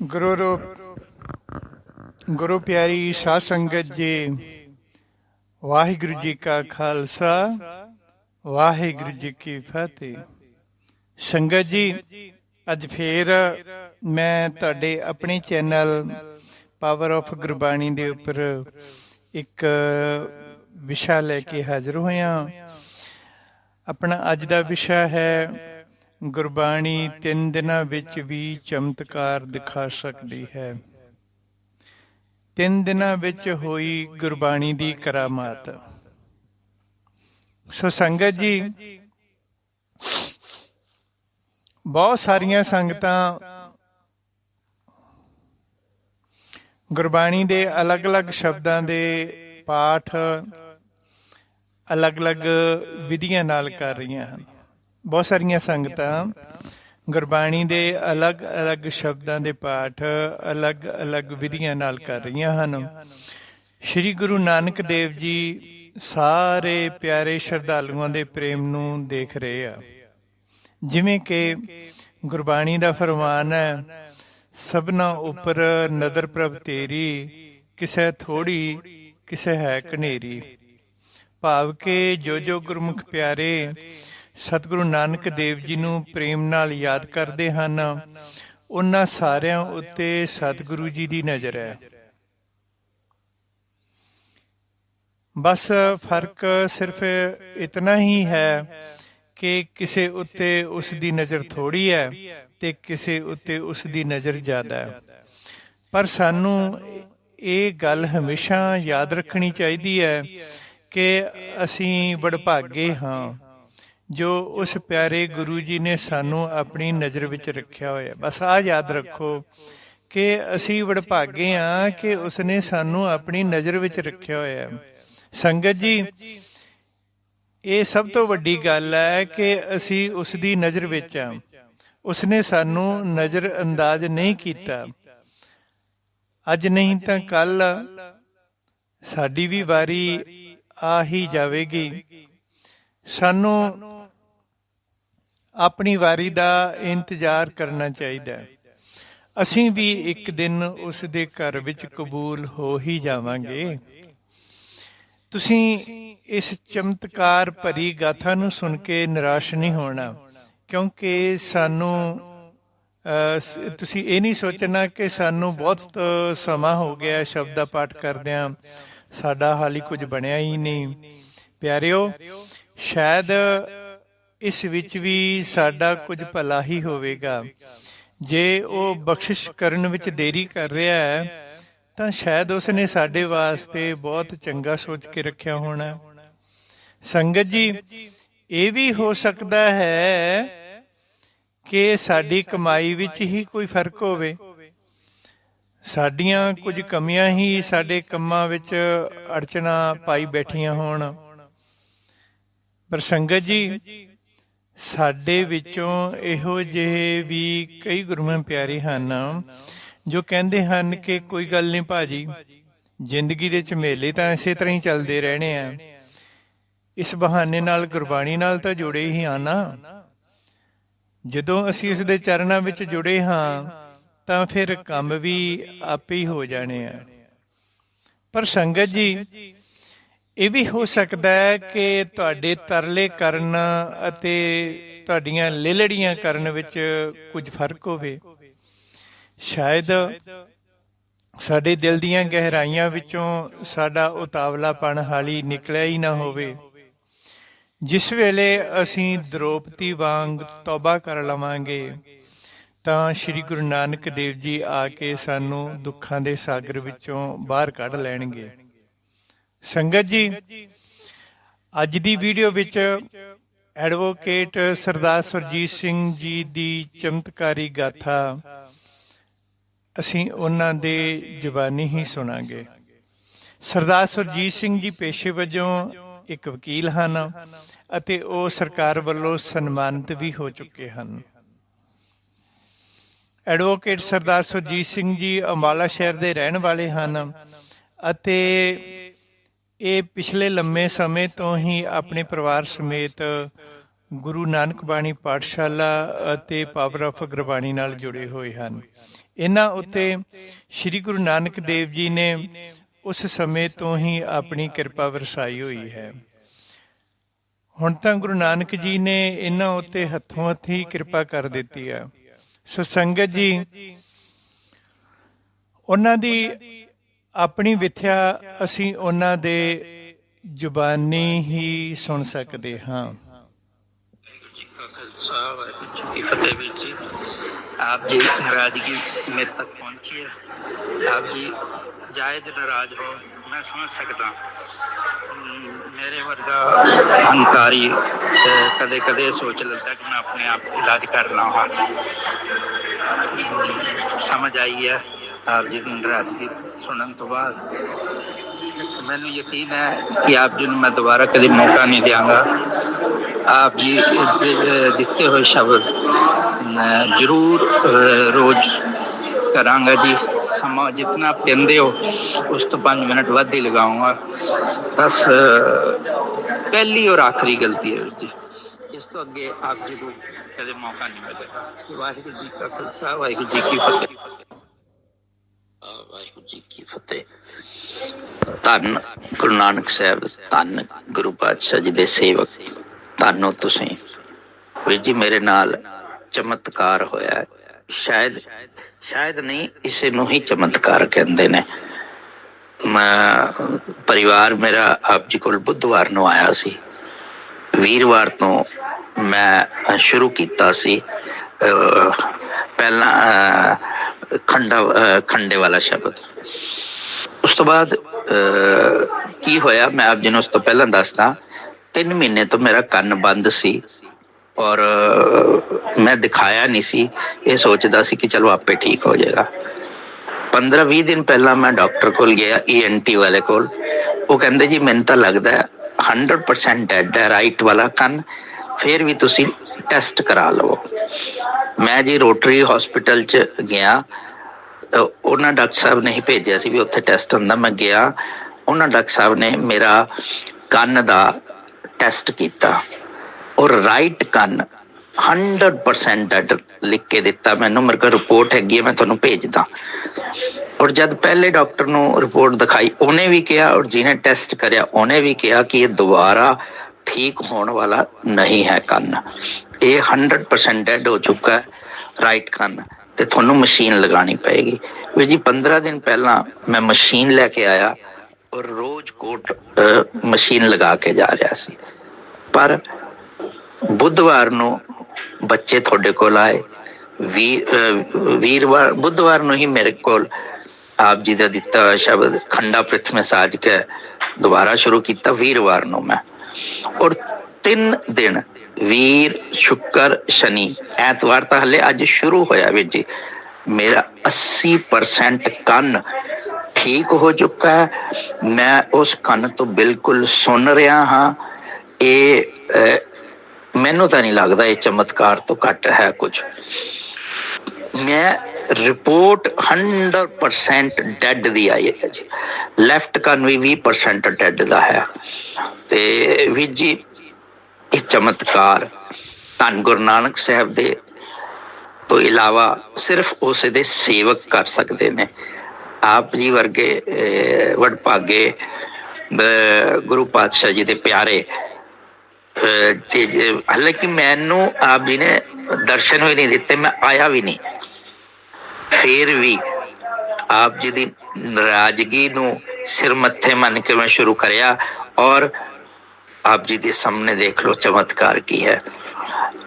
ਗੁਰੂ ਰੂਪ, ਗੁਰੂ ਪਿਆਰੀ ਸਾਧ ਸੰਗਤ ਜੀ, ਵਾਹਿਗੁਰੂ ਜੀ ਕਾ ਖਾਲਸਾ, ਵਾਹਿਗੁਰੂ ਜੀ ਕੀ ਫਤਿਹ। ਸੰਗਤ ਜੀ, ਅੱਜ ਫੇਰ ਮੈਂ ਤੁਹਾਡੇ ਆਪਣੇ ਚੈਨਲ ਪਾਵਰ ਆਫ ਗੁਰਬਾਣੀ ਦੇ ਉੱਪਰ ਇੱਕ ਵਿਸ਼ਾ ਲੈ ਕੇ ਹਾਜ਼ਰ ਹੋਇਆ। ਆਪਣਾ ਅੱਜ ਦਾ ਵਿਸ਼ਾ ਹੈ ਗੁਰਬਾਣੀ ਤਿੰਨ ਦਿਨਾਂ ਵਿੱਚ ਵੀ ਚਮਤਕਾਰ ਦਿਖਾ ਸਕਦੀ ਹੈ। ਤਿੰਨ ਦਿਨਾਂ ਵਿੱਚ ਹੋਈ ਗੁਰਬਾਣੀ ਦੀ ਕਰਾਮਾਤ। ਸੋ ਸੰਗਤ ਜੀ, ਬਹੁਤ ਸਾਰੀਆਂ ਸੰਗਤਾਂ ਗੁਰਬਾਣੀ ਦੇ ਅਲੱਗ-ਅਲੱਗ ਸ਼ਬਦਾਂ ਦੇ ਪਾਠ ਅਲੱਗ-ਅਲੱਗ ਵਿਧੀਆਂ ਨਾਲ ਕਰ ਰਹੀਆਂ ਹਨ। ਬਹੁਤ ਸਾਰੀਆਂ ਸੰਗਤਾਂ। ਗੁਰਬਾਣੀ ਦੇ ਅਲੱਗ-ਅਲੱਗ ਸ਼ਬਦਾਂ ਦੇ ਪਾਠ ਅਲੱਗ-ਅਲੱਗ ਵਿਧੀਆਂ ਨਾਲ ਕਰ ਰਹੀਆਂ ਹਨ। ਸ੍ਰੀ ਗੁਰੂ ਨਾਨਕ ਦੇਵ ਜੀ ਸਾਰੇ ਪਿਆਰੇ ਸ਼ਰਧਾਲੂਆਂ ਦੇ ਪ੍ਰੇਮ ਨੂੰ ਦੇਖ ਰਹੇ ਆ। ਜਿਵੇਂ ਕਿ ਗੁਰਬਾਣੀ ਦਾ ਫਰਮਾਨ ਹੈ, ਸਭਨਾ ਉੱਪਰ ਨਜ਼ਰ ਪ੍ਰਭ ਤੇਰੀ, ਕਿਸੇ ਥੋੜੀ, ਕਿਸੇ ਹੈ ਕਨੇਰੀ। ਭਾਵ ਕਿ ਜੋ ਜੋ ਗੁਰਮੁਖ ਪਿਆਰੇ ਸਤਿਗੁਰੂ ਨਾਨਕ ਦੇਵ ਜੀ ਨੂੰ ਪ੍ਰੇਮ ਨਾਲ ਯਾਦ ਕਰਦੇ ਹਨ। ਉਹਨਾਂ ਸਾਰਿਆਂ ਉੱਤੇ ਸਤਿਗੁਰੂ ਜੀ ਦੀ ਨਜ਼ਰ ਹੈ। ਬਸ ਫ਼ਰਕ ਸਿਰਫ ਇਤਨਾ ਹੀ ਹੈ ਕਿ ਕਿਸੇ ਉੱਤੇ ਉਸ ਦੀ ਨਜ਼ਰ ਥੋੜੀ ਹੈ ਤੇ ਕਿਸੇ ਉੱਤੇ ਉਸ ਦੀ ਨਜ਼ਰ ਜ਼ਿਆਦਾ ਹੈ। ਪਰ ਸਾਨੂੰ ਇਹ ਗੱਲ ਹਮੇਸ਼ਾ ਯਾਦ ਰੱਖਣੀ ਚਾਹੀਦੀ ਹੈ ਕਿ ਅਸੀਂ ਵਡਭਾਗੇ ਹਾਂ। ਜੋ ਉਸ ਪਿਆਰੇ ਗੁਰੂ ਜੀ ਨੇ ਸਾਨੂੰ ਆਪਣੀ ਨਜ਼ਰ ਵਿੱਚ ਰੱਖਿਆ ਹੋਇਆ ਬਸ ਆ ਯਾਦ ਰੱਖੋ ਕਿ ਅਸੀਂ ਵਡਭਾਗੇ ਹਾਂ ਕਿ ਉਸਨੇ ਸਾਨੂੰ ਆਪਣੀ ਨਜ਼ਰ ਵਿੱਚ ਰੱਖਿਆ ਹੋਇਆ ਸੰਗਤ ਜੀ, ਇਹ ਸਭ ਤੋਂ ਵੱਡੀ ਗੱਲ ਹੈ ਕਿ ਅਸੀਂ ਉਸ ਦੀ ਨਜ਼ਰ ਵਿੱਚ ਆ ਉਸਨੇ ਸਾਨੂੰ ਨਜ਼ਰ ਅੰਦਾਜ਼ ਨਹੀਂ ਕੀਤਾ। ਅੱਜ ਨਹੀਂ ਤਾਂ ਕੱਲ ਸਾਡੀ ਵੀ ਵਾਰੀ ਆ ਹੀ ਜਾਵੇਗੀ। ਸਾਨੂੰ ਆਪਣੀ ਵਾਰੀ ਦਾ ਇੰਤਜ਼ਾਰ ਕਰਨਾ ਚਾਹੀਦਾ ਹੈ। ਅਸੀਂ ਵੀ ਇੱਕ ਦਿਨ ਉਸ ਦੇ ਘਰ ਵਿੱਚ ਕਬੂਲ ਹੋ ਹੀ ਜਾਵਾਂਗੇ। ਤੁਸੀਂ ਇਸ ਚਮਤਕਾਰ ਭਰੀ ਗਾਥਾ ਨੂੰ ਸੁਣ ਕੇ ਨਿਰਾਸ਼ ਨਹੀਂ ਹੋਣਾ ਕਿਉਂਕਿ ਸਾਨੂੰ ਅਹ, ਤੁਸੀਂ ਇਹ ਨਹੀਂ ਸੋਚਣਾ ਕਿ ਸਾਨੂੰ ਬਹੁਤ ਸਮਾਂ ਹੋ ਗਿਆ ਸ਼ਬਦ ਦਾ ਪਾਠ ਕਰਦਿਆਂ। ਸਾਡਾ ਹਾਲੀ ਕੁਝ ਬਣਿਆ ਹੀ ਨਹੀਂ। ਪਿਆਰਿਓ ਸ਼ਾਇਦ ਇਸ ਵਿੱਚ ਵੀ ਸਾਡਾ ਕੁਝ ਭਲਾ ਹੀ ਹੋਵੇਗਾ। ਜੇ ਉਹ ਬਖਸ਼ਿਸ਼ ਕਰਨ ਵਿੱਚ ਦੇਰੀ ਕਰ ਰਿਹਾ ਹੈ, ਤਾਂ ਸ਼ਾਇਦ ਉਸ ਨੇ ਸਾਡੇ ਵਾਸਤੇ ਬਹੁਤ ਚੰਗਾ ਸੋਚ ਕੇ ਰੱਖਿਆ ਹੋਣਾ। ਸੰਗਤ ਜੀ, ਇਹ ਵੀ ਹੋ ਸਕਦਾ ਹੈ ਕਿ ਸਾਡੀ ਕਮਾਈ ਵਿੱਚ ਹੀ ਕੋਈ ਫ਼ਰਕ ਹੋਵੇ। ਸਾਡੀਆਂ ਕੁਝ ਕਮੀਆਂ ਹੀ ਸਾਡੇ ਕੰਮਾਂ ਵਿੱਚ ਅੜਚਣਾ ਪਾਈ ਬੈਠੀਆਂ ਹੋਣ। ਪਰ ਸੰਗਤ ਜੀ ਸਾਡੇ ਵਿੱਚੋਂ ਇਹੋ ਜਿਹੇ ਵੀ ਕਈ ਗੁਰਮਨ ਪਿਆਰੇ ਹਨ ਜੋ ਕਹਿੰਦੇ ਹਨ ਕਿ ਕੋਈ ਗੱਲ ਨਹੀਂ ਭਾਜੀ, ਜ਼ਿੰਦਗੀ ਦੇ ਝਮੇਲੇ ਤਾਂ ਇਸੇ ਤਰ੍ਹਾਂ ਹੀ ਚੱਲਦੇ ਰਹਿਣੇ ਆ। ਇਸ ਬਹਾਨੇ ਨਾਲ, ਗੁਰਬਾਣੀ ਨਾਲ ਤਾਂ ਜੁੜੇ ਹੀ ਆ ਨਾ। ਜਦੋਂ ਅਸੀਂ ਉਸ ਦੇ ਚਰਨਾਂ ਵਿੱਚ ਜੁੜੇ ਹਾਂ, ਤਾਂ ਫਿਰ ਕੰਮ ਵੀ ਆਪੇ ਹੀ ਹੋ ਜਾਣੇ ਆ। ਪਰ ਸੰਗਤ ਜੀ ਇਹ ਵੀ ਹੋ ਸਕਦਾ ਹੈ ਕਿ ਤੁਹਾਡੇ ਤਰਲੇ ਕਰਨ ਅਤੇ ਤੁਹਾਡੀਆਂ ਲੇਲੜੀਆਂ ਕਰਨ ਵਿੱਚ ਕੁਝ ਫ਼ਰਕ ਹੋਵੇ। ਸ਼ਾਇਦ ਸਾਡੇ ਦਿਲ ਦੀਆਂ ਗਹਿਰਾਈਆਂ ਵਿੱਚੋਂ ਸਾਡਾ ਉਤਾਵਲਾਪਣ ਹਾਲੀ ਨਿਕਲਿਆ ਹੀ ਨਾ ਹੋਵੇ। ਜਿਸ ਵੇਲੇ ਅਸੀਂ ਦ੍ਰੋਪਤੀ ਵਾਂਗ ਤੌਬਾ ਕਰ ਲਵਾਂਗੇ, ਤਾਂ ਸ੍ਰੀ ਗੁਰੂ ਨਾਨਕ ਦੇਵ ਜੀ ਆ ਕੇ ਸਾਨੂੰ ਦੁੱਖਾਂ ਦੇ ਸਾਗਰ ਵਿੱਚੋਂ ਬਾਹਰ ਕੱਢ ਲੈਣਗੇ। ਸੰਗਤ ਜੀ ਅੱਜ ਦੀ ਵੀਡੀਓ ਵਿੱਚ ਐਡਵੋਕੇਟ ਸਰਦਾਰ ਸੁਰਜੀਤ ਸਿੰਘ ਜੀ ਦੀ ਚਮਤਕਾਰੀ ਗਾਥਾ ਅਸੀਂ ਉਹਨਾਂ ਦੇ ਜ਼ੁਬਾਨੀ ਹੀ ਸੁਣਾਂਗੇ। ਸਰਦਾਰ ਸੁਰਜੀਤ ਸਿੰਘ ਜੀ ਪੇਸ਼ੇ ਵਜੋਂ ਇੱਕ ਵਕੀਲ ਹਨ ਅਤੇ ਉਹ ਸਰਕਾਰ ਵੱਲੋਂ ਸਨਮਾਨਿਤ ਵੀ ਹੋ ਚੁੱਕੇ ਹਨ। ਐਡਵੋਕੇਟ ਸਰਦਾਰ ਸੁਰਜੀਤ ਸਿੰਘ ਜੀ ਅੰਬਾਲਾ ਸ਼ਹਿਰ ਦੇ ਰਹਿਣ ਵਾਲੇ ਹਨ ਅਤੇ ਇਹ ਪਿਛਲੇ ਲੰਮੇ ਸਮੇਂ ਤੋਂ ਹੀ ਆਪਣੇ ਪਰਿਵਾਰ ਸਮੇਤ ਗੁਰੂ ਨਾਨਕ ਬਾਣੀ ਪਾਠਸ਼ਾਲਾ ਅਤੇ ਪਾਵਰ ਆਫ ਗੁਰਬਾਣੀ ਨਾਲ ਜੁੜੇ ਹੋਏ ਹਨ। ਇਹਨਾਂ ਉੱਤੇ ਸ੍ਰੀ ਗੁਰੂ ਨਾਨਕ ਦੇਵ ਜੀ ਨੇ ਉਸ ਸਮੇਂ ਤੋਂ ਹੀ ਆਪਣੀ ਕਿਰਪਾ ਵਰਸਾਈ ਹੋਈ ਹੈ। ਹੁਣ ਤਾਂ ਗੁਰੂ ਨਾਨਕ ਜੀ ਨੇ ਇਹਨਾਂ ਉੱਤੇ ਹੱਥੋਂ ਹੱਥੀ ਕਿਰਪਾ ਕਰ ਦਿੱਤੀ ਹੈ। ਸੋ ਸੰਗਤ ਜੀ, ਉਹਨਾਂ ਦੀ ਆਪਣੀ ਵਿਥਿਆ ਅਸੀਂ ਉਹਨਾਂ ਦੇ ਜ਼ੁਬਾਨੀ ਹੀ ਸੁਣ ਸਕਦੇ ਹਾਂ। ਫਤਿਹ ਵੀਰ ਜੀ। ਆਪ ਜੀ ਨਾਰਾਜ਼ਗੀ ਮੇਰੇ ਤੱਕ ਪਹੁੰਚੀ ਹੈ। ਆਪ ਜੀ ਜਾਇਜ਼ ਨਾਰਾਜ਼ ਹੋ, ਮੈਂ ਸਮਝ ਸਕਦਾ। ਮੇਰੇ ਵਰਗਾ ਹੰਕਾਰੀ ਕਦੇ ਕਦੇ ਸੋਚ ਲੈਂਦਾ ਕਿ ਮੈਂ ਆਪਣੇ ਆਪ ਇਲਾਜ ਕਰ ਲਵਾਂ ਸਮਝ ਆਈ ਹੈ। ਆਪ ਜੀ ਦੀ ਨਾਰਾਜ਼ਗੀ ਸੁਣਨ ਤੋਂ ਬਾਅਦ ਮੈਨੂੰ ਯਕੀਨ ਹੈ ਕਿ ਆਪ ਜੀ ਨੂੰ ਮੈਂ ਦੁਬਾਰਾ ਕਦੇ ਮੌਕਾ ਨਹੀਂ ਦਿਆਂਗਾ ਆਪ ਜੀ ਦੇ ਦਿੱਤੇ ਹੋਏ ਸ਼ਬਦ ਮੈਂ ਜ਼ਰੂਰ ਅਹ, ਰੋਜ਼ ਕਰਾਂਗਾ ਜੀ ਸਮਾਂ ਜਿੰਨਾ ਪੈਂਦੇ ਹੋ ਉਸ ਤੋਂ 5 ਮਿੰਟ ਵੱਧ ਹੀ ਲਗਾਉਂਗਾ ਬਸ ਅਹ, ਪਹਿਲੀ ਔਰ ਆਖਰੀ ਗਲਤੀ ਹੈ ਵੀਰ ਜੀ ਇਸ ਤੋਂ ਅੱਗੇ ਆਪ ਜੀ ਨੂੰ ਕਦੇ ਮੌਕਾ ਨਹੀਂ ਮਿਲੇਗਾ ਵਾਹਿਗੁਰੂ ਜੀ ਕਾ ਖਾਲਸਾ ਵਾਹਿਗੁਰੂ ਜੀ ਕੀ ਫਤਿਹ ਆਹ, ਵਾਹਿਗੁਰੂ ਜੀ ਕੀ ਫਤਿਹ। ਧੰਨ ਗੁਰੂ ਨਾਨਕ ਸਾਹਿਬ ਧੰਨ ਗੁਰੂ ਪਾਤਸ਼ਾਹ ਜੀ ਦੇ ਸੇਵਕ ਧੰਨੋ ਤੁਸੀਂ। ਵੀਰ ਜੀ ਮੇਰੇ ਨਾਲ ਚਮਤਕਾਰ ਹੋਇਆ ਸ਼ਾਇਦ ਸ਼ਾਇਦ ਨਹੀਂ ਇਸੇ ਨੂੰ ਹੀ ਚਮਤਕਾਰ ਕਹਿੰਦੇ ਨੇ। ਮੈਂ ਪਰਿਵਾਰ ਮੇਰਾ ਆਪ ਜੀ ਕੋਲ ਬੁੱਧਵਾਰ ਨੂੰ ਆਇਆ ਸੀ। ਵੀਰਵਾਰ ਤੋਂ ਮੈਂ ਸ਼ੁਰੂ ਕੀਤਾ ਸੀ। ਪਹਿਲਾਂ ਅਹ, ਖੰਡਾ ਖੰਡੇ ਵਾਲਾ ਸ਼ਬਦ। ਉਸ ਤੋਂ ਬਾਅਦ ਕੀ ਹੋਇਆ? ਮੈਂ ਆਪ ਜੀ ਨੂੰ ਉਸ ਤੋਂ ਪਹਿਲਾਂ ਦੱਸਦਾ, ਤਿੰਨ ਮਹੀਨੇ ਤੋਂ ਮੇਰਾ ਕੰਨ ਬੰਦ ਸੀ ਔਰ ਮੈਂ ਦਿਖਾਇਆ ਨਹੀਂ ਸੀ। ਇਹ ਸੋਚਦਾ ਸੀ ਕਿ ਚਲੋ ਆਪੇ ਠੀਕ ਹੋ ਜਾਏਗਾ। 15-20 ਦਿਨ ਪਹਿਲਾਂ ਮੈਂ ਡਾਕਟਰ ਕੋਲ ਗਿਆ ਈਐਨਟੀ ਵਾਲੇ ਕੋਲ। ਉਹ ਕਹਿੰਦੇ, ਜੀ, ਮੈਨੂੰ ਤਾਂ ਲੱਗਦਾ ਹੈ 100% ਡੈਡ ਹੈ ਰਾਈਟ ਵਾਲਾ ਕੰਨ। ਫਿਰ ਵੀ ਤੁਸੀਂ ਟੈਸਟ ਕਰਾ ਲਵੋ। ਮੈਂ ਜੀ ਰੋਟਰੀ ਹਸਪੀਟਲ ਚ ਗਿਆ। ਉਹਨਾਂ ਡਾਕਟਰ ਸਾਹਿਬ ਨੇ ਹੀ ਭੇਜਿਆ ਸੀ ਵੀ ਉੱਥੇ ਟੈਸਟ ਹੁੰਦਾ। ਮੈਂ ਗਿਆ। ਉਹਨਾਂ ਡਾਕਟਰ ਸਾਹਿਬ ਨੇ ਮੇਰਾ ਕੰਨ ਦਾ ਟੈਸਟ ਕੀਤਾ। ਔਰ ਰਾਈਟ ਕੰਨ 100% ਡੈਡ ਲਿਖ ਕੇ ਦਿੱਤਾ ਮੈਨੂੰ। ਮੇਰੇ ਕੋਲ ਰਿਪੋਰਟ ਹੈਗੀ ਹੈ, ਮੈਂ ਤੁਹਾਨੂੰ ਭੇਜਦਾ। ਔਰ ਜਦ ਪਹਿਲੇ ਡਾਕਟਰ ਨੂੰ ਰਿਪੋਰਟ ਦਿਖਾਈ, ਉਹਨੇ ਵੀ ਕਿਹਾ ਔਰ ਜਿਹਨੇ ਟੈਸਟ ਕਰਿਆ, ਉਹਨੇ ਵੀ ਕਿਹਾ ਕਿ ਇਹ ਦੁਬਾਰਾ ਠੀਕ ਹੋਣ ਵਾਲਾ ਨਹੀਂ ਹੈ ਕੰਨ। ਇਹ 100% ਡੈਡ ਹੋ ਚੁੱਕਾ ਹੈ ਰਾਈਟ ਕੰਨ। ਤੇ ਤੁਹਾਨੂੰ ਮਸ਼ੀਨ ਲਗਾਣੀ ਪਏਗੀ। ਵੀਰ ਜੀ 15 ਦਿਨ ਪਹਿਲਾਂ ਮੈਂ ਮਸ਼ੀਨ ਲੈ ਕੇ ਆਇਆ ਔਰ ਰੋਜ਼ ਕੋਟ ਮਸ਼ੀਨ ਲਗਾ ਕੇ ਜਾ ਰਿਹਾ ਸੀ। ਪਰ ਬੁੱਧਵਾਰ ਨੂੰ ਬੱਚੇ ਤੁਹਾਡੇ ਕੋਲ ਆਏ। ਵੀ ਵੀਰਵਾਰ, ਬੁੱਧਵਾਰ ਨੂੰ ਹੀ ਮੇਰੇ ਕੋਲ ਆਪ ਜੀ ਦਾ ਦਿੱਤਾ ਸ਼ਬਦ, ਖੰਡਾ ਪ੍ਰਿਥਮੇ ਸਾਜ ਕੇ ਦੁਬਾਰਾ ਸ਼ੁਰੂ ਕੀਤਾ ਵੀਰਵਾਰ ਨੂੰ ਮੈਂ। ਔਰ ਤਿੰਨ ਦਿਨ ਵੀਰ, ਸ਼ੁੱਕਰ, ਸ਼ਨੀ ਐਤਵਾਰ ਤਾਂ ਹਲੇ ਅੱਜ ਸ਼ੁਰੂ ਹੋਇਆ ਵੀਰ ਜੀ। ਮੇਰਾ 80% ਕੰਨ ਠੀਕ ਹੋ ਚੁੱਕਾ ਹੈ। ਮੈਂ ਉਸ ਕੰਨ ਤੋਂ ਬਿਲਕੁਲ ਸੁਣ ਰਿਹਾ ਹਾਂ। ਇਹ ਮੈਨੂੰ ਤਾਂ ਨਹੀਂ ਲੱਗਦਾ ਇਹ ਚਮਤਕਾਰ ਤੋਂ ਘੱਟ ਹੈ ਕੁਝ। ਮੈਂ ਰਿਪੋਰਟ 100% ਡੈਡ ਦੀ ਆਈ ਹੈ ਜੀ। ਲੈਫਟ ਕੰਨ 20% ਡੈਡ ਦਾ ਹੈ। ਤੇ ਵੀ ਜੀ ਇਹ ਚਮਤਕਾਰ ਧੰਨ ਗੁਰੂ ਨਾਨਕ ਸਾਹਿਬ ਦੇ ਤੋਂ ਇਲਾਵਾ ਸਿਰਫ ਉਸ ਦੇ ਸੇਵਕ ਕਰ ਸਕਦੇ ਨੇ। ਆਪ ਜੀ ਵਰਗੇ ਵਡਭਾਗੇ ਗੁਰੂ ਪਾਤਸ਼ਾਹ ਜੀ ਦੇ ਪਿਆਰੇ ਅਹ, ਤੇ ਹਾਲਾਂਕਿ ਮੈਨੂੰ ਆਪ ਜੀ ਨੇ ਦਰਸ਼ਨ ਵੀ ਨਹੀਂ ਦਿੱਤੇ ਮੈਂ ਆਇਆ ਵੀ ਨਹੀਂ। ਫਿਰ ਵੀ ਆਪ ਜੀ ਦੀ ਨਾਰਾਜ਼ਗੀ ਨੂੰ ਸਿਰ ਮੱਥੇ ਮੰਨ ਕੇ ਮੈਂ ਸ਼ੁਰੂ ਕਰਿਆ ਔਰ ਆਪ ਜੀ ਦੇ ਸਾਹਮਣੇ ਦੇਖ ਲਓ ਚਮਤਕਾਰ ਕੀ ਹੈ।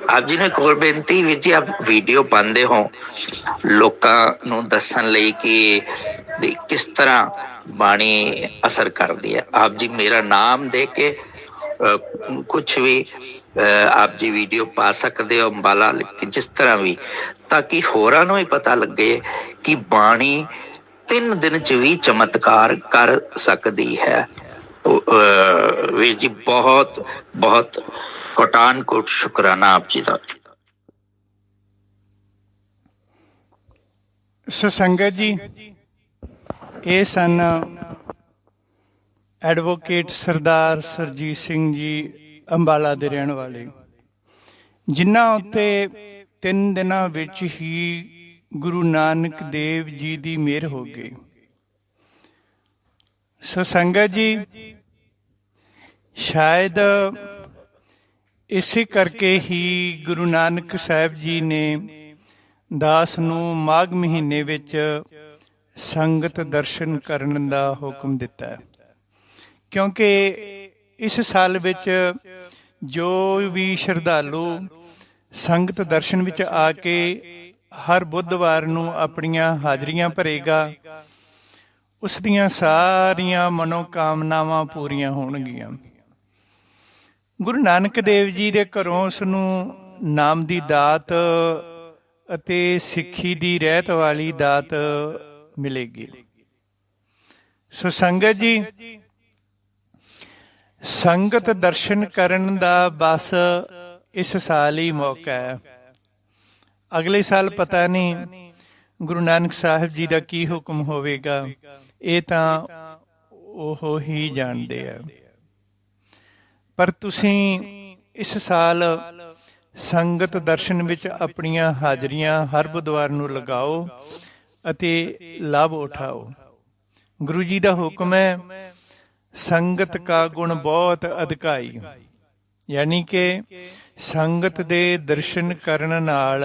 ਆਪ ਜੀ ਨੇ ਕੋਲ ਬੇਨਤੀ ਵੀ ਜੀ, ਆਪ ਵੀਡੀਓ ਪਾਉਂਦੇ ਹੋ, ਲੋਕਾਂ ਨੂੰ ਦੱਸਣ ਲਈ ਕਿ ਕਿਸ ਤਰ੍ਹਾਂ ਬਾਣੀ ਅਸਰ ਕਰਦੀ ਹੈ। ਆਪ ਜੀ ਮੇਰਾ ਨਾਮ ਦੇ ਕੇ ਕੁਝ ਵੀ ਆਪ ਜੀ ਵੀਡੀਓ ਪਾ ਸਕਦੇ ਹੋ ਅੰਬਾਲਾ ਜਿਸ ਤਰ੍ਹਾਂ ਵੀ। ਤਾਂ ਕਿ ਹੋਰਾਂ ਨੂੰ ਹੀ ਪਤਾ ਲੱਗੇ ਕਿ ਬਾਣੀ ਤਿੰਨ ਦਿਨ ਚ ਵੀ ਚਮਤਕਾਰ ਕਰ ਸਕਦੀ ਹੈ। ਵੀਰ ਜੀ, ਬਹੁਤ ਬਹੁਤ ਕੋਟਾਨ ਕੋਟ ਸ਼ੁਕਰਾਨਾ ਆਪ ਜੀ ਦਾ। ਸੋ ਜੀ, ਇਹ ਸਨ ਐਡਵੋਕੇਟ ਸਰਦਾਰ ਸਰਜੀਤ ਸਿੰਘ ਜੀ ਅੰਬਾਲਾ ਦੇ ਰਹਿਣ ਵਾਲੇ। ਜਿਨ੍ਹਾਂ ਉੱਤੇ ਤਿੰਨ ਦਿਨਾਂ ਵਿੱਚ ਹੀ ਗੁਰੂ ਨਾਨਕ ਦੇਵ ਜੀ ਦੀ ਮਿਹਰ ਹੋ ਗਈ। ਸੋ ਸੰਗਤ ਜੀ, ਸ਼ਾਇਦ ਇਸੇ ਕਰਕੇ ਹੀ ਗੁਰੂ ਨਾਨਕ ਸਾਹਿਬ ਜੀ ਨੇ ਦਾਸ ਨੂੰ ਮਾਘ ਮਹੀਨੇ ਵਿੱਚ ਸੰਗਤ ਦਰਸ਼ਨ ਕਰਨ ਦਾ ਹੁਕਮ ਦਿੱਤਾ। ਕਿਉਂਕਿ ਇਸ ਸਾਲ ਵਿੱਚ ਜੋ ਵੀ ਸ਼ਰਧਾਲੂ ਸੰਗਤ ਦਰਸ਼ਨ ਵਿੱਚ ਆ ਕੇ ਹਰ ਬੁੱਧਵਾਰ ਨੂੰ ਆਪਣੀਆਂ ਹਾਜ਼ਰੀਆਂ ਭਰੇਗਾ, ਉਸ ਦੀਆਂ ਸਾਰੀਆਂ ਮਨੋਕਾਮਨਾਵਾਂ ਪੂਰੀਆਂ ਹੋਣਗੀਆਂ। ਗੁਰੂ ਨਾਨਕ ਦੇਵ ਜੀ ਦੇ ਘਰੋਂ ਉਸ ਨੂੰ ਨਾਮ ਦੀ ਦਾਤ ਅਤੇ ਸਿੱਖੀ ਦੀ ਰਹਿਤ ਵਾਲੀ ਦਾਤ ਮਿਲੇਗੀ। ਸੋ ਸੰਗਤ ਜੀ ਸੰਗਤ ਦਰਸ਼ਨ ਕਰਨ ਦਾ ਬਸ ਇਸ ਸਾਲ ਹੀ ਮੌਕਾ ਹੈ। ਅਗਲੇ ਸਾਲ ਪਤਾ ਨਹੀਂ ਗੁਰੂ ਨਾਨਕ ਸਾਹਿਬ ਜੀ ਦਾ ਕੀ ਹੁਕਮ ਹੋਵੇਗਾ, ਇਹ ਤਾਂ ਉਹ ਹੀ ਜਾਣਦੇ ਆ। ਪਰ ਤੁਸੀਂ ਇਸ ਸਾਲ ਸੰਗਤ ਦਰਸ਼ਨ ਵਿੱਚ ਆਪਣੀਆਂ ਹਾਜ਼ਰੀਆਂ ਹਰ ਬੁੱਧਵਾਰ ਨੂੰ ਲਗਾਓ ਅਤੇ ਲਾਭ ਉਠਾਓ। ਗੁਰੂ ਜੀ ਦਾ ਹੁਕਮ ਹੈ ਸੰਗਤ ਕਾ ਗੁਣ ਬਹੁਤ ਅਧਿਕਾਈ। ਯਾਨੀ ਕਿ ਸੰਗਤ ਦੇ ਦਰਸ਼ਨ ਕਰਨ ਨਾਲ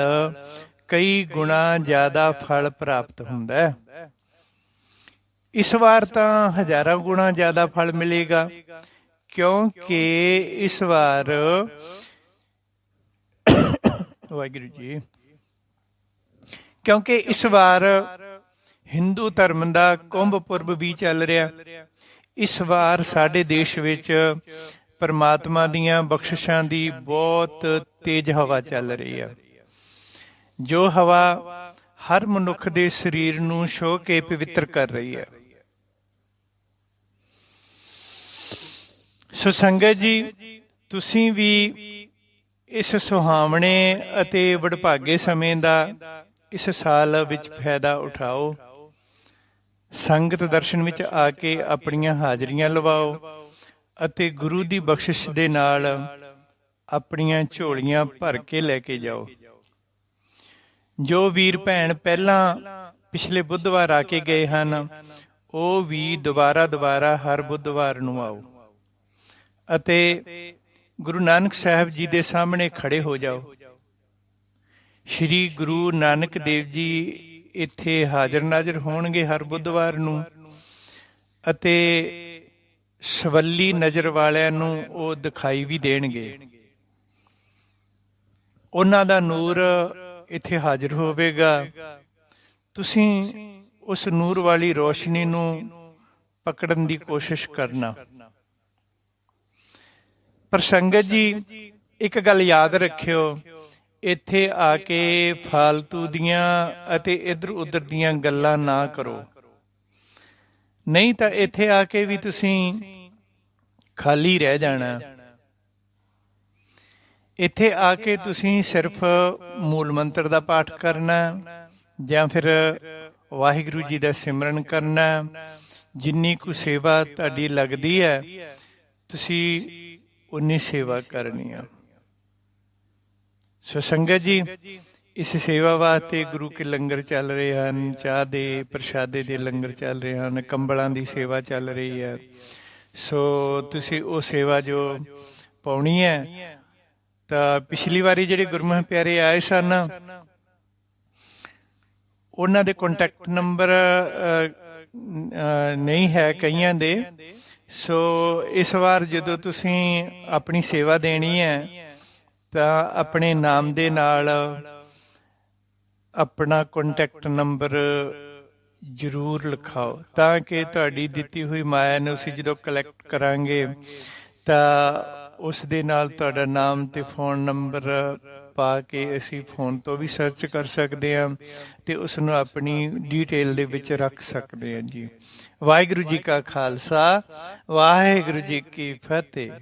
ਕਈ ਗੁਣਾ ਜ਼ਿਆਦਾ ਫਲ ਪ੍ਰਾਪਤ ਹੁੰਦਾ ਹੈ। ਇਸ ਵਾਰ ਤਾਂ ਹਜ਼ਾਰਾਂ ਗੁਣਾ ਜ਼ਿਆਦਾ ਫਲ ਮਿਲੇਗਾ, ਕਿਉਂਕਿ ਇਸ ਵਾਰ ਵਾਹਿਗੁਰੂ ਜੀ, ਕਿਉਂਕਿ ਇਸ ਵਾਰ ਹਿੰਦੂ ਧਰਮ ਦਾ ਕੁੰਭ ਪੁਰਬ ਵੀ ਚੱਲ ਰਿਹਾ। ਇਸ ਵਾਰ ਸਾਡੇ ਦੇਸ਼ ਵਿੱਚ ਪਰਮਾਤਮਾ ਦੀਆਂ ਬਖਸ਼ਿਸ਼ਾਂ ਦੀ ਬਹੁਤ ਤੇਜ਼ ਹਵਾ ਚੱਲ ਰਹੀ ਹੈ ਜੋ ਹਵਾ ਹਰ ਮਨੁੱਖ ਦੇ ਸਰੀਰ ਨੂੰ ਛੋਹ ਕੇ ਪਵਿੱਤਰ ਕਰ ਰਹੀ ਹੈ ਸੋ ਸੰਗਤ ਜੀ, ਤੁਸੀਂ ਵੀ ਇਸ ਸੁਹਾਵਣੇ ਅਤੇ ਵਡਭਾਗੇ ਸਮੇਂ ਦਾ ਇਸ ਸਾਲ ਵਿੱਚ ਫਾਇਦਾ ਉਠਾਓ। ਸੰਗਤ ਦਰਸ਼ਨ ਵਿੱਚ ਆ ਕੇ ਆਪਣੀਆਂ ਹਾਜ਼ਰੀਆਂ ਲਵਾਓ ਅਤੇ ਗੁਰੂ ਦੀ ਬਖਸ਼ਿਸ਼ ਦੇ ਨਾਲ ਆਪਣੀਆਂ ਝੋਲੀਆਂ ਭਰ ਕੇ ਲੈ ਕੇ ਜਾਓ। ਜੋ ਵੀਰ ਭੈਣ ਪਹਿਲਾਂ ਪਿਛਲੇ ਬੁੱਧਵਾਰ ਆ ਕੇ ਗਏ ਹਨ, ਉਹ ਵੀ ਦੁਬਾਰਾ ਦੁਬਾਰਾ ਹਰ ਬੁੱਧਵਾਰ ਨੂੰ ਆਓ ਅਤੇ ਗੁਰੂ ਨਾਨਕ ਸਾਹਿਬ ਜੀ ਦੇ ਸਾਹਮਣੇ ਖੜੇ ਹੋ ਜਾਓ। ਸ਼੍ਰੀ ਗੁਰੂ ਨਾਨਕ ਦੇਵ ਜੀ ਇੱਥੇ ਹਾਜ਼ਰ ਨਾਜ਼ਰ ਹੋਣਗੇ ਹਰ ਬੁੱਧਵਾਰ ਨੂੰ ਅਤੇ ਸਵੱਲੀ ਨਜ਼ਰ ਵਾਲਿਆਂ ਨੂੰ ਉਹ ਦਿਖਾਈ ਵੀ ਦੇਣਗੇ। ਉਹਨਾਂ ਦਾ ਨੂਰ ਇੱਥੇ ਹਾਜ਼ਰ ਹੋਵੇਗਾ। ਤੁਸੀਂ ਉਸ ਨੂਰ ਵਾਲੀ ਰੋਸ਼ਨੀ ਨੂੰ ਪਕੜਨ ਦੀ ਕੋਸ਼ਿਸ਼ ਕਰਨਾ। ਪਰ ਸੰਗਤ ਜੀ, ਇੱਕ ਗੱਲ ਯਾਦ ਰੱਖਿਓ। ਇੱਥੇ ਆ ਕੇ ਫਾਲਤੂ ਦੀਆਂ ਅਤੇ ਇਧਰ ਉਧਰ ਦੀਆਂ ਗੱਲਾਂ ਨਾ ਕਰੋ। ਨਹੀਂ ਤਾਂ ਇੱਥੇ ਆ ਕੇ ਵੀ ਤੁਸੀਂ ਖਾਲੀ ਰਹਿ ਜਾਣਾ। ਇੱਥੇ ਆ ਕੇ ਤੁਸੀਂ ਸਿਰਫ ਮੂਲ ਮੰਤਰ ਦਾ ਪਾਠ ਕਰਨਾ, ਜਾਂ ਫਿਰ ਵਾਹਿਗੁਰੂ ਜੀ ਦਾ ਸਿਮਰਨ ਕਰਨਾ, ਜਿੰਨੀ ਕੁ ਸੇਵਾ ਤੁਹਾਡੀ ਲੱਗਦੀ ਹੈ, ਤੁਸੀਂ ਉਨੀ ਸੇਵਾ ਕਰਨੀ ਆ। ਸੋ ਸੰਗਤ ਜੀ, ਇਸ ਸੇਵਾ ਵਾਸਤੇ ਗੁਰੂ ਕੇ ਲੰਗਰ ਚੱਲ ਰਹੇ ਹਨ, ਚਾਹ ਦੇ ਪ੍ਰਸ਼ਾਦੇ ਦੇ ਲੰਗਰ ਚੱਲ ਰਹੇ ਹਨ, ਕੰਬਲਾਂ ਦੀ ਸੇਵਾ ਚੱਲ ਰਹੀ ਹੈ। ਸੋ ਤੁਸੀਂ ਉਹ ਸੇਵਾ ਜੋ ਪਾਉਣੀ ਹੈ, ਤਾਂ ਪਿਛਲੀ ਵਾਰੀ ਜਿਹੜੇ ਗੁਰਮੁਖ ਪਿਆਰੇ ਆਏ ਸਨ, ਉਹਨਾਂ ਦੇ ਕੰਟੈਕਟ ਨੰਬਰ ਨਹੀਂ ਹੈ ਕਈਆਂ ਦੇ। ਸੋ ਇਸ ਵਾਰ ਜਦੋਂ ਤੁਸੀਂ ਆਪਣੀ ਸੇਵਾ ਦੇਣੀ ਹੈ ਤਾਂ ਆਪਣੇ ਨਾਮ ਦੇ ਨਾਲ ਆਪਣਾ ਕੰਟੈਕਟ ਨੰਬਰ ਜ਼ਰੂਰ ਲਿਖਾਓ, ਤਾਂ ਕਿ ਤੁਹਾਡੀ ਦਿੱਤੀ ਹੋਈ ਮਾਇਆ ਨੂੰ ਅਸੀਂ ਜਦੋਂ ਕਲੈਕਟ ਕਰਾਂਗੇ, ਤਾਂ ਉਸ ਦੇ ਨਾਲ ਤੁਹਾਡਾ ਨਾਮ ਤੇ ਫੋਨ ਨੰਬਰ ਪਾ ਕੇ ਅਸੀਂ ਫੋਨ ਤੋਂ ਵੀ ਸਰਚ ਕਰ ਸਕਦੇ ਹਾਂ ਤੇ ਉਸ ਨੂੰ ਆਪਣੀ ਡੀਟੇਲ ਦੇ ਵਿੱਚ ਰੱਖ ਸਕਦੇ ਹਾਂ ਜੀ। ਵਾਹਿਗੁਰੂ ਜੀ ਕਾ ਖਾਲਸਾ, ਵਾਹਿਗੁਰੂ ਜੀ ਕੀ ਫਤਿਹ।